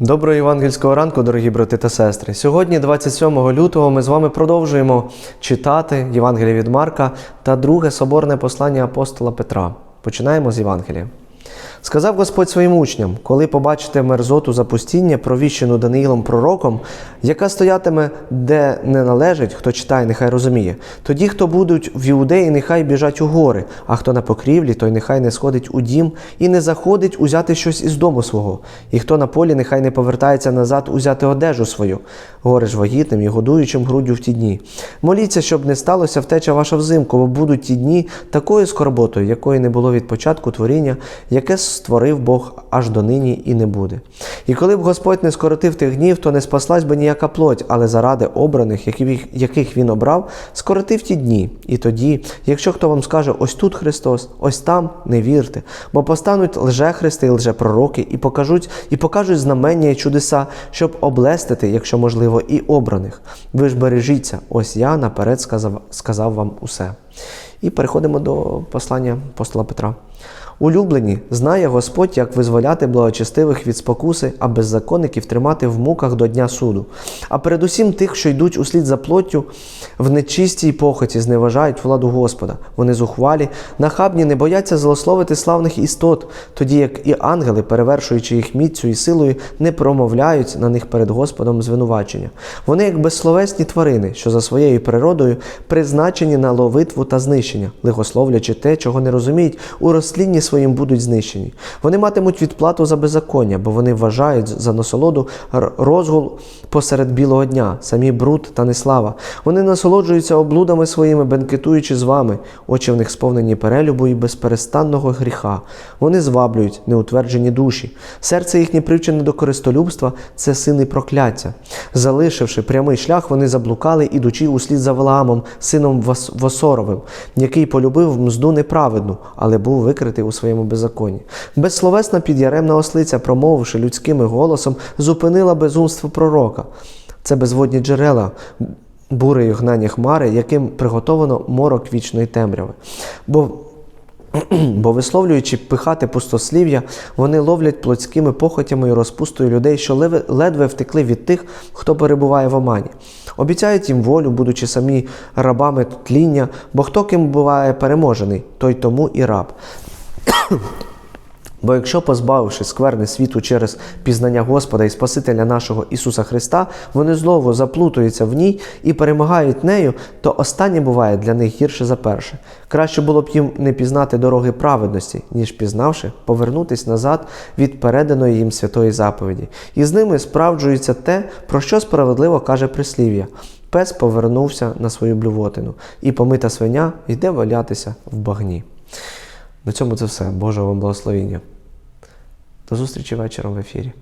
Доброго євангельського ранку, дорогі брати та сестри. Сьогодні, 27 лютого, ми з вами продовжуємо читати Євангеліє від Марка та друге соборне послання апостола Петра. Починаємо з Євангелія. Сказав Господь своїм учням: коли побачите мерзоту запустіння, провіщену Даниїлом пророком, яка стоятиме, де не належить, хто читає, нехай розуміє. Тоді, хто будуть в Іудеї, нехай біжать у гори, а хто на покрівлі, той нехай не сходить у дім і не заходить узяти щось із дому свого. І хто на полі, нехай не повертається назад узяти одежу свою. Горе ж вагітним і годуючим груддю в ті дні. Моліться, щоб не сталося втеча ваша взимку, бо будуть ті дні такою скорботою, якої не було від початку творіння, яке створив Бог аж до нині і не буде. І коли б Господь не скоротив тих днів, то не спаслась би ніяка плоть, але заради обраних, яких- яких він обрав, скоротив ті дні. І тоді, якщо хто вам скаже, ось тут Христос, ось там, не вірте, бо постануть лжехристи і лжепророки, і покажуть, і покажуть знамення і чудеса, щоб облестити, якщо можливо, і обраних. Ви ж бережіться, ось я наперед сказав, сказав вам усе. І переходимо до послання апостола Петра. Улюблені, знає Господь, як визволяти благочестивих від спокуси, а беззаконників тримати в муках до дня суду. А передусім тих, що йдуть услід за плоттю, в нечистій похоті зневажають владу Господа. Вони зухвалі, нахабні, не бояться злословити славних істот, тоді як і ангели, перевершуючи їх міцю і силою, не промовляють на них перед Господом звинувачення. Вони як безсловесні тварини, що за своєю природою призначені на ловитву та знищення, лихословлячи те, чого не розуміють, у розтлінні своїм будуть знищені. Вони матимуть відплату за беззаконня, бо вони вважають за насолоду розгул посеред білого дня, самі бруд та неслава. Вони насолоджуються облудами своїми, бенкетуючи з вами. Очі в них сповнені перелюбу і безперестанного гріха. Вони зваблюють неутверджені душі. Серце їхнє привчене до користолюбства це сини прокляття. Залишивши прямий шлях, вони заблукали, ідучи услід за Валаамом, сином Восоровим, який полюбив мзду неправедну, але був викритий у своєму беззаконні. Безсловесна підяремна ослиця, промовивши людським голосом, зупинила безумство пророка. Це безводні джерела, бурею гнання хмари, яким приготовано морок вічної темряви. Бо Бо висловлюючи пихати пустослів'я, вони ловлять плотськими похотями і розпустою людей, що ледве втекли від тих, хто перебуває в омані. Обіцяють їм волю, будучи самі рабами тління, бо хто ким буває переможений, той тому і раб. Бо якщо, позбавивши скверни світу через пізнання Господа і Спасителя нашого Ісуса Христа, вони знову заплутуються в ній і перемагають нею, то останнє буває для них гірше за перше. Краще було б їм не пізнати дороги праведності, ніж пізнавши, повернутись назад від переданої їм святої заповіді. І з ними справджується те, про що справедливо каже прислів'я. Пес повернувся на свою блювотину, і помита свиня йде валятися в багні. На цьому це все. Божого вам благословіння. До зустрічі вечором в ефірі.